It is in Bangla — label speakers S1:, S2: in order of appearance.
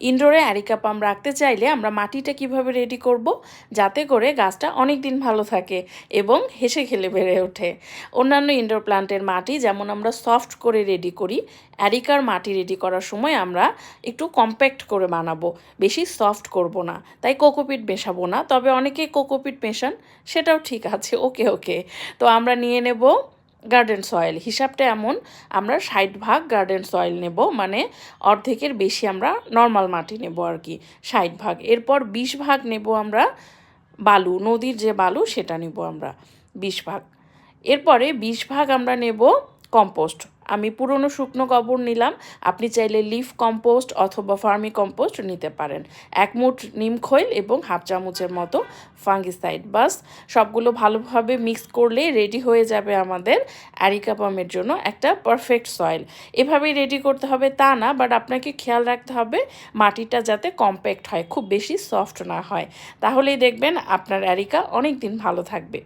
S1: ইনডোরে অ্যারিকা পাম রাখতে চাইলে আমরা মাটিটা কীভাবে রেডি করব? যাতে করে গাছটা অনেক দিন ভালো থাকে এবং হেসে খেলে বেড়ে ওঠে। অন্যান্য ইনডোর প্লান্টের মাটি যেমন আমরা সফট করে রেডি করি, অ্যারিকার মাটি রেডি করার সময় আমরা একটু কম্প্যাক্ট করে বানাবো, বেশি সফট করব না। তাই কোকোপিট মেশাবো না, তবে অনেকে কোকোপিট মেশান, সেটাও ঠিক আছে, ওকে ওকে। তো আমরা নিয়ে নেব গার্ডেন সয়েল হিসাবটা এমন, আমরা ষাট ভাগ গার্ডেন সয়েল নেব মানে অর্ধেকের বেশি আমরা নর্মাল মাটি নেব আর কি, ষাট ভাগ। এরপর বিশ ভাগ নেব আমরা বালু, নদীর যে বালু সেটা নেব আমরা, বিশ ভাগ। এরপরে বিশ ভাগ আমরা নেব কম্পোস্ট আমি পুরনো শুকনো গোবর নিলাম। আপনি চাইলে লিফ কম্পোস্ট অথবা ফার্মি কম্পোস্ট নিতে পারেন। এক মুঠ নিম খৈল এবং হাফ চামচের মতো ফাঙ্গিসাইড বাস সবগুলো ভালোভাবে মিক্স করলে রেডি হয়ে যাবে আমাদের অ্যারিকাপামের জন্য একটা পারফেক্ট সয়েল এভাবেই রেডি করতে হবে তা না বাট আপনাকে খেয়াল রাখতে হবে মাটিটা যাতে কম্প্যাক্ট হয়, খুব বেশি সফট না হয়। তাহলেই দেখবেন আপনার অ্যারিকা অনেক দিন ভালো থাকবে।